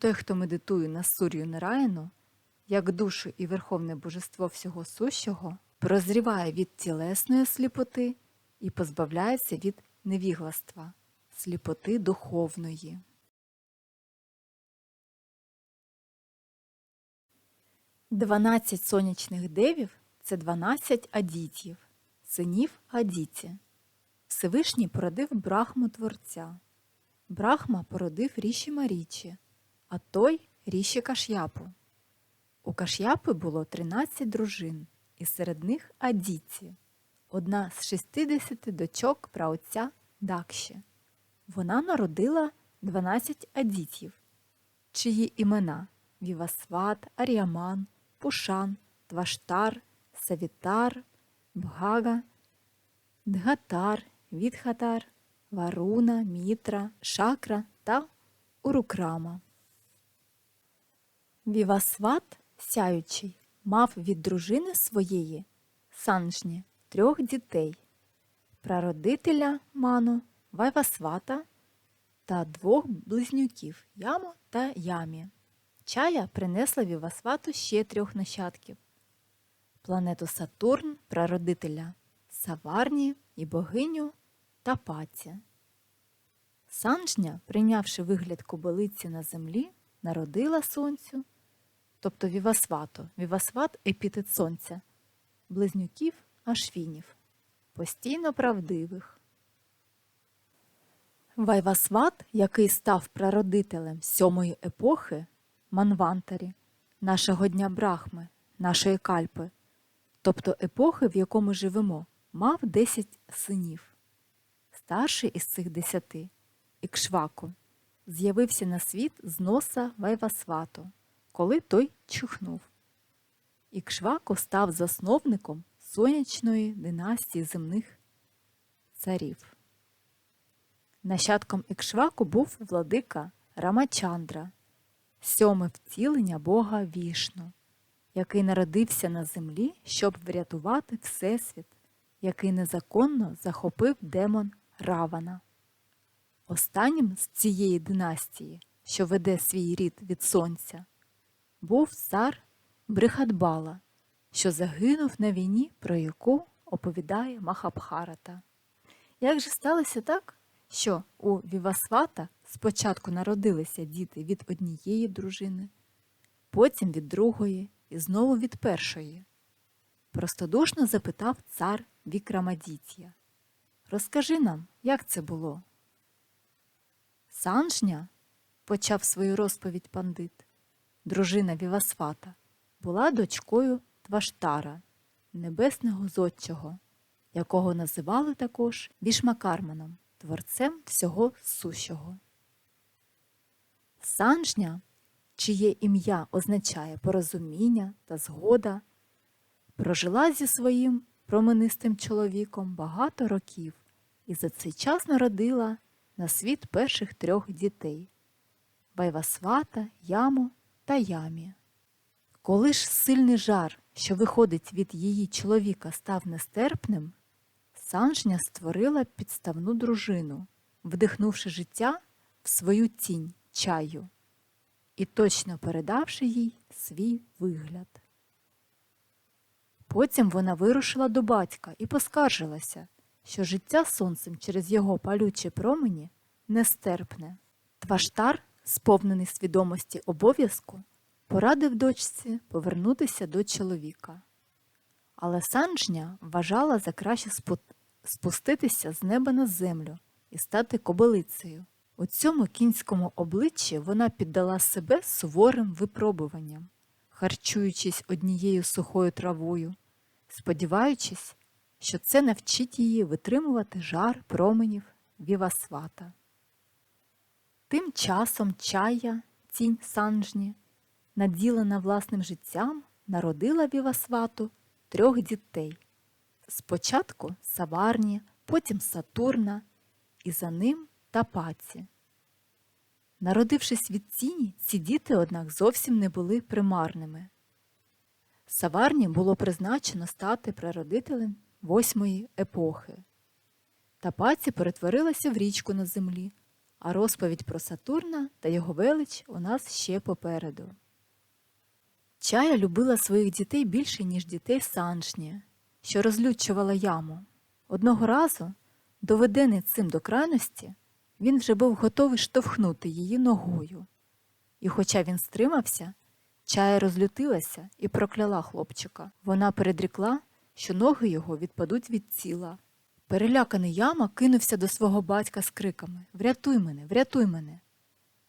Той, хто медитує на Сур'ю Нараїну, як душу і верховне божество всього сущого, прозріває від тілесної сліпоти і позбавляється від невігластва, сліпоти духовної. Дванадцять сонячних девів це дванадцять адітів, синів Адіті. Всевишній породив Брахму Творця. Брахма породив Ріші Марічі, а той Ріші Каш'япу. У Каш'япи було 13 дружин, і серед них Адіті, одна з 60 дочок праотця Дакші. Вона народила 12 адітів, чиї імена Вівасват, Аріаман, Пушан, Тваштар, Савітар, Бгага, Дгатар, Відхатар, Варуна, Мітра, Шакра та Урукрама. Вівасват, сяючий, мав від дружини своєї Санжні трьох дітей прародителя Ману, Вайвасвата та двох близнюків Яму та Ямі. Чая принесла Вівасвату ще трьох нащадків планету Сатурн, прародителя Саварні і богиню Тапаці. Санжня, прийнявши вигляд кобилиці на землі, народила сонцю, тобто Вівасвату, Вівасват епітет сонця, близнюків Ашвінів, постійно правдивих. Вайвасват, який став прародителем сьомої епохи, Манвантарі, нашого дня Брахми, нашої кальпи, тобто епохи, в якому живемо, мав десять синів. Старший із цих десяти, Ікшваку, з'явився на світ з носа Вайвасвату, коли той чухнув. Ікшваку став засновником сонячної династії земних царів. Нащадком Ікшваку був владика Рамачандра, сьоме втілення Бога Вішну, який народився на землі, щоб врятувати Всесвіт, який незаконно захопив демон Равана. Останнім з цієї династії, що веде свій рід від сонця, був цар Брихадбала, що загинув на війні, про яку оповідає Махабхарата. Як же сталося так, що у Вівасвата спочатку народилися діти від однієї дружини, потім від другої і знову від першої? Простодушно запитав цар Вікрамадітія. Розкажи нам, як це було? Санжня, почав свою розповідь пандит, дружина Вівасвата, була дочкою Тваштара, небесного зодчого, якого називали також Вішмакарманом, творцем всього сущого. Санжня, чиє ім'я означає порозуміння та згода, прожила зі своїм променистим чоловіком багато років і за цей час народила на світ перших трьох дітей Вайвасвата, Яму та Ямі. Коли ж сильний жар, що виходить від її чоловіка, став нестерпним, Санжня створила підставну дружину, вдихнувши життя в свою тінь чаю і точно передавши їй свій вигляд. Потім вона вирушила до батька і поскаржилася, що життя сонцем через його палючі промені нестерпне. Тваштар, сповнений свідомості обов'язку, порадив дочці повернутися до чоловіка. Але Санжня вважала за краще спуститися з неба на землю і стати кобилицею. У цьому кінському обличчі вона піддала себе суворим випробуванням, харчуючись однією сухою травою, сподіваючись, що це навчить її витримувати жар променів Вівасвата. Тим часом чая, тінь санжні, наділена власним життям, народила Вівасвату трьох дітей. Спочатку Саварні, потім Сатурна, і за ним Тапаці. Народившись від тіні, ці діти, однак, зовсім не були примарними. Саварні було призначено стати прародителем восьмої епохи. Тапаці перетворилася в річку на землі, а розповідь про Сатурна та його велич у нас ще попереду. Чая любила своїх дітей більше, ніж дітей Саншні, що розлючувала яму. Одного разу, доведений цим до крайності, він вже був готовий штовхнути її ногою. І хоча він стримався, чая розлютилася і прокляла хлопчика. Вона передрікла, що ноги його відпадуть від тіла. Переляканий яма кинувся до свого батька з криками Врятуй мене, врятуй мене.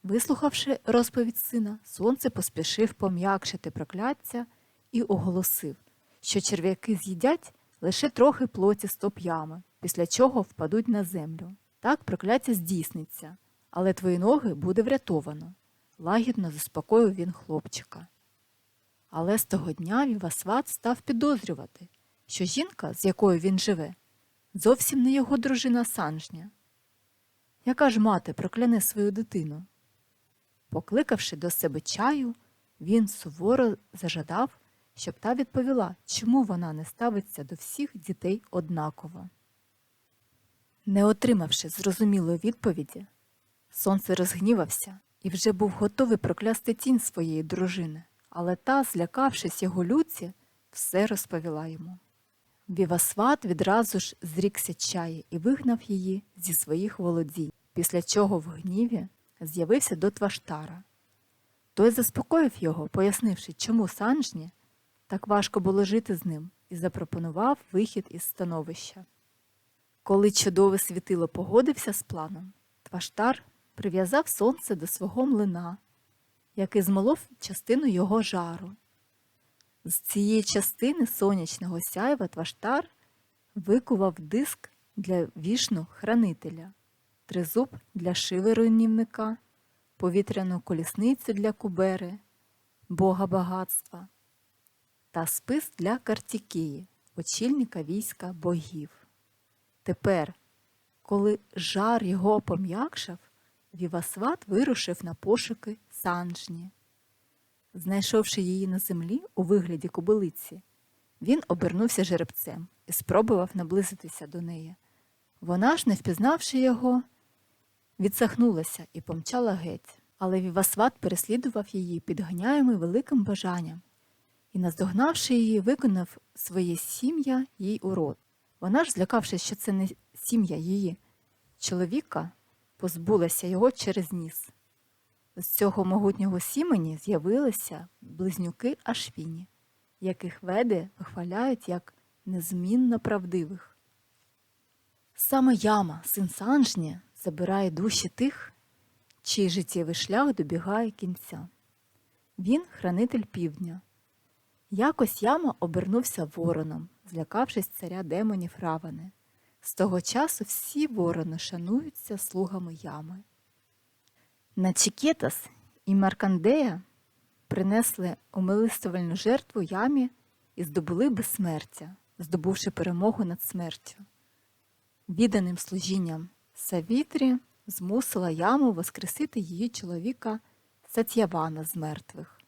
Вислухавши розповідь сина, сонце поспішив пом'якшити прокляття і оголосив, що черв'яки з'їдять лише трохи плоті стоп ями, після чого впадуть на землю. Так прокляття здійсниться, але твої ноги буде врятовано, лагідно заспокоїв він хлопчика. Але з того дня Вівасват став підозрювати, що жінка, з якою він живе, зовсім не його дружина Санжня. Яка ж мати прокляне свою дитину? Покликавши до себе чаю, він суворо зажадав, щоб та відповіла, чому вона не ставиться до всіх дітей однаково. Не отримавши зрозумілої відповіді, сонце розгнівався і вже був готовий проклясти тінь своєї дружини, але та, злякавшись його люці, все розповіла йому. Вівасват відразу ж зрікся чаї і вигнав її зі своїх володій, після чого в гніві з'явився до Тваштара. Той заспокоїв його, пояснивши, чому Санжні так важко було жити з ним, і запропонував вихід із становища. Коли чудове світило погодився з планом, Тваштар прив'язав сонце до свого млина, який змолов частину його жару. З цієї частини сонячного сяйва Тваштар викував диск для вішну хранителя, тризуб для шиви руйнівника, повітряну колісницю для кубери, бога багатства та спис для Картікії, очільника війська богів. Тепер, коли жар його пом'якшав, Вівасват вирушив на пошуки Санжні. Знайшовши її на землі у вигляді кобилиці, він обернувся жеребцем і спробував наблизитися до неї. Вона ж, не впізнавши його, відсахнулася і помчала геть, але Вівасват переслідував її, підганяємий великим бажанням, і, наздогнавши її, виконав своє сім'я їй у рот. Вона ж, злякавшись, що це не сім'я її чоловіка, позбулася його через ніс. З цього могутнього сімені з'явилися близнюки Ашвіні, яких веди вихваляють як незмінно правдивих. Саме яма, син Санжні, забирає душі тих, чий життєвий шлях добігає кінця. Він хранитель півдня. Якось яма обернувся вороном, злякавшись царя демонів Равани. З того часу всі ворони шануються слугами ями. Начікетас і Маркандея принесли умилистувальну жертву ямі і здобули безсмертя, здобувши перемогу над смертю. Відданим служінням Савітрі змусила яму воскресити її чоловіка Сатьявана з мертвих.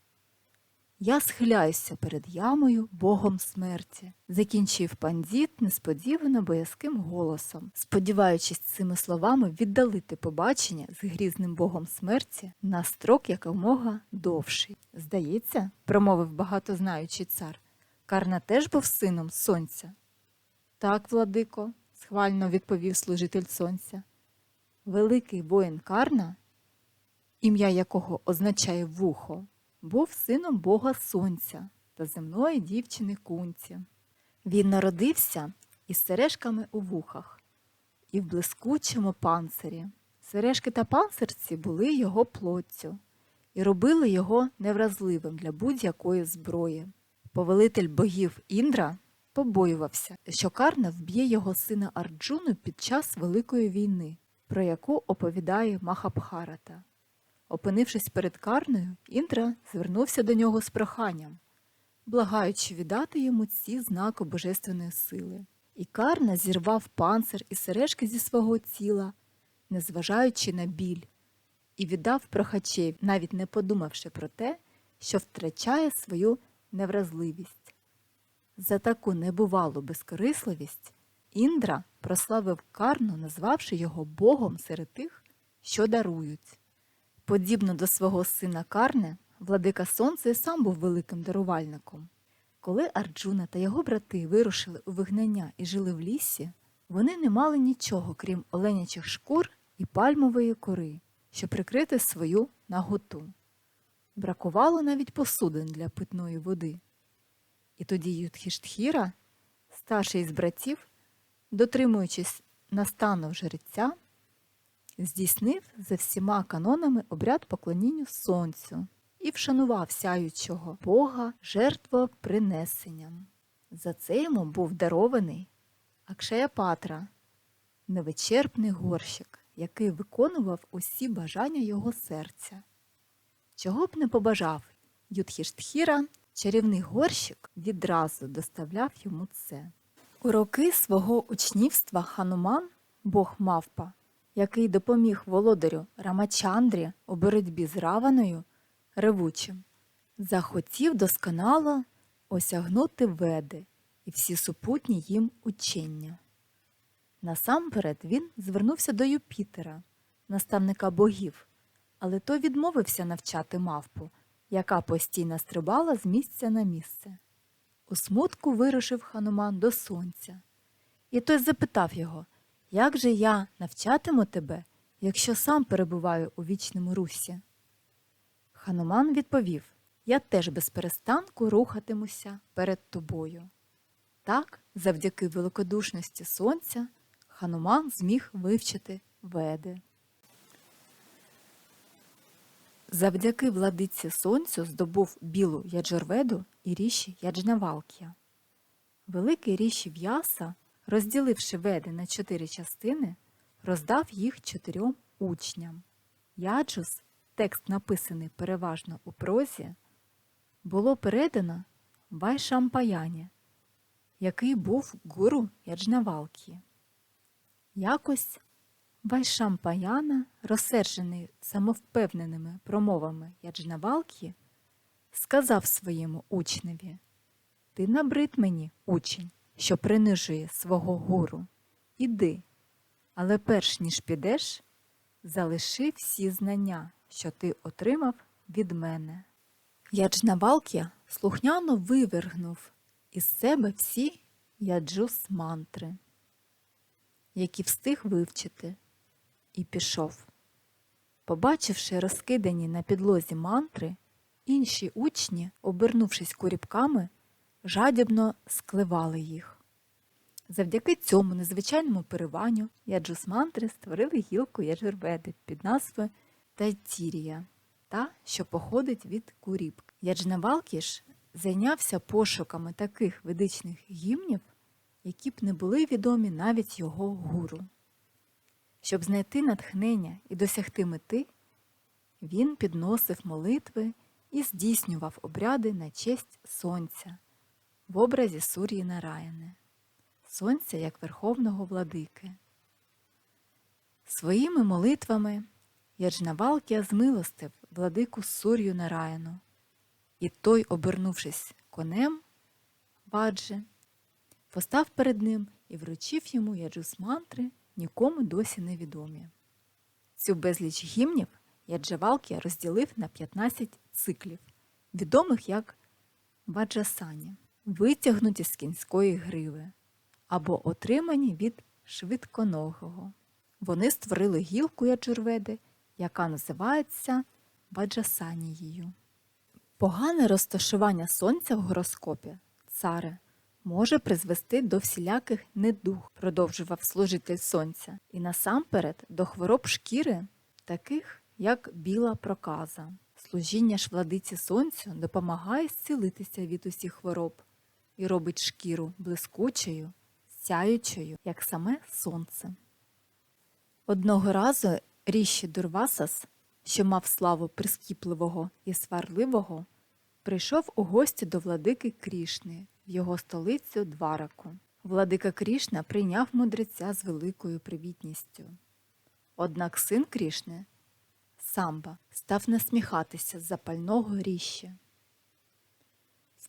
Я схиляюся перед ямою Богом смерті, закінчив пандіт несподівано боязким голосом, сподіваючись цими словами віддалити побачення з грізним богом смерті на строк якомога довший. Здається, промовив багатознаючий цар, Карна теж був сином сонця. Так, владико, схвально відповів служитель сонця. Великий воїн Карна, ім'я якого означає вухо був сином Бога Сонця та земної дівчини кунці. Він народився із сережками у вухах і в блискучому панцирі. Сережки та панцирці були його плоттю і робили його невразливим для будь-якої зброї. Повелитель богів Індра побоювався, що Карна вб'є його сина Арджуну під час Великої війни, про яку оповідає Махабхарата. Опинившись перед Карною, Індра звернувся до нього з проханням, благаючи віддати йому ці знаки божественної сили. І Карна зірвав панцир і сережки зі свого тіла, незважаючи на біль, і віддав прохачеві, навіть не подумавши про те, що втрачає свою невразливість. За таку небувалу безкорисливість Індра прославив Карну, назвавши його Богом серед тих, що дарують. Подібно до свого сина Карне, владика Сонця і сам був великим дарувальником. Коли Арджуна та його брати вирушили у вигнання і жили в лісі, вони не мали нічого, крім оленячих шкур і пальмової кори, щоб прикрити свою наготу. Бракувало навіть посудин для питної води. І тоді Юдхіштхіра, старший із братів, дотримуючись настану жреця, здійснив за всіма канонами обряд поклонінню сонцю і вшанував сяючого Бога жертвопринесенням. За це йому був дарований Акшея Патра, невичерпний горщик, який виконував усі бажання його серця. Чого б не побажав Юдхіштхіра, чарівний горщик відразу доставляв йому це. У роки свого учнівства Хануман, бог мавпа, який допоміг володарю Рамачандрі у боротьбі з Раваною, ревучим, захотів досконало осягнути веди і всі супутні їм учення. Насамперед він звернувся до Юпітера, наставника богів, але той відмовився навчати мавпу, яка постійно стрибала з місця на місце. У смутку вирушив хануман до сонця. І той запитав його, як же я навчатиму тебе, якщо сам перебуваю у вічному русі? Хануман відповів Я теж без перестанку рухатимуся перед тобою. Так, завдяки великодушності сонця, Хануман зміг вивчити веди. Завдяки владиці сонцю здобув білу яджорведу і ріші Яджнавалкія. Великий ріші В'яса, розділивши веди на чотири частини, роздав їх чотирьом учням. Яджус, текст написаний переважно у прозі, було передано Вайшампаяні, який був гуру Яджнавалкії. Якось Вайшампаяна, розсержений самовпевненими промовами Яджнавалки, сказав своєму учневі Ти набрид мені, учень, що принижує свого гуру. Іди, але перш ніж підеш, залиши всі знання, що ти отримав від мене. Яджнавалкія слухняно вивергнув із себе всі яджус мантри, які встиг вивчити і пішов. Побачивши розкидані на підлозі мантри, інші учні, обернувшись куріпками, жадібно скливали їх. Завдяки цьому незвичайному перериванню яджус-мантри створили гілку яджурведи під назвою Тайтірія, та, що походить від куріпки. Яджнавалкіш зайнявся пошуками таких ведичних гімнів, які б не були відомі навіть його гуру. Щоб знайти натхнення і досягти мети, він підносив молитви і здійснював обряди на честь сонця в образі Сур'ї Нараяни, сонця як верховного владики. Своїми молитвами Яджнавалкія змилостив владику Сур'ю Нараяну, і той, обернувшись конем, бадже, постав перед ним і вручив йому яджус мантри нікому досі невідомі. Цю безліч гімнів Яджавалкія розділив на 15 циклів, відомих як ваджасані, витягнуті з кінської гриви або отримані від швидконогого. Вони створили гілку яджурведи, яка називається ваджасанією. Погане розташування сонця в гороскопі царе може призвести до всіляких недуг, продовжував служитель сонця, і насамперед до хвороб шкіри, таких як біла проказа. Служіння ж владиці сонцю допомагає зцілитися від усіх хвороб і робить шкіру блискучою, сяючою, як саме сонце. Одного разу ріші Дурвасас, що мав славу прискіпливого і сварливого, прийшов у гості до владики Крішни в його столицю Двараку. Владика Крішна прийняв мудреця з великою привітністю. Однак син Крішни, Самба, став насміхатися з запального ріща.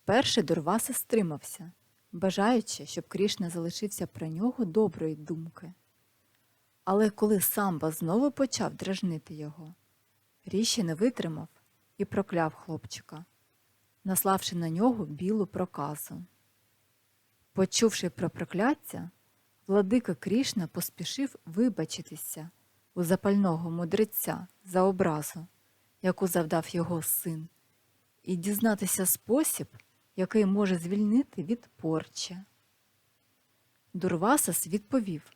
Вперше Дурваса стримався, бажаючи, щоб Крішна залишився про нього доброї думки. Але коли самба знову почав дражнити його, Ріші не витримав і прокляв хлопчика, наславши на нього білу проказу. Почувши про прокляття, владика Крішна поспішив вибачитися у запального мудреця за образу, яку завдав його син, і дізнатися спосіб, який може звільнити від порчі. Дурвасас відповів,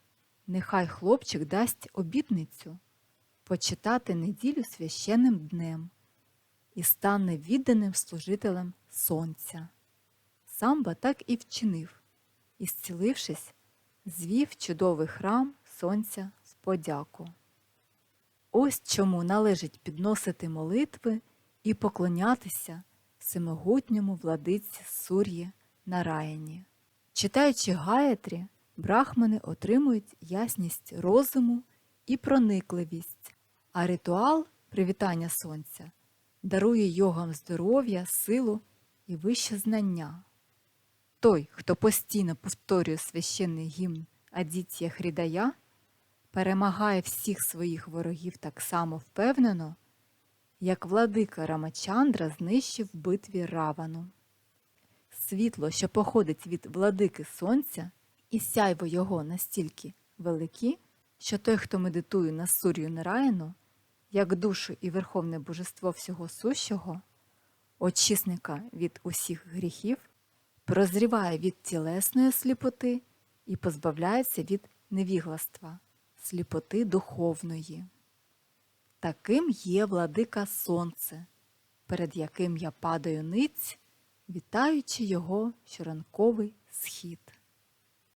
нехай хлопчик дасть обітницю почитати неділю священним днем і стане відданим служителем сонця. Самба так і вчинив, і, зцілившись, звів чудовий храм сонця з подяку. Ось чому належить підносити молитви і поклонятися всемогутньому владиці Сур'ї Нараїні. Читаючи Гаєтрі, брахмани отримують ясність розуму і проникливість, а ритуал привітання сонця дарує йогам здоров'я, силу і вище знання. Той, хто постійно повторює священний гімн Адітія Хрідая, перемагає всіх своїх ворогів так само впевнено, як владика Рамачандра знищив в битві Равану. Світло, що походить від владики сонця, і сяйво його настільки великі, що той, хто медитує на Сур'ю Нараїну, як душу і верховне божество всього сущого, очисника від усіх гріхів, прозріває від тілесної сліпоти і позбавляється від невігластва, сліпоти духовної. Таким є владика сонце, перед яким я падаю ниць, вітаючи його щоранковий схід.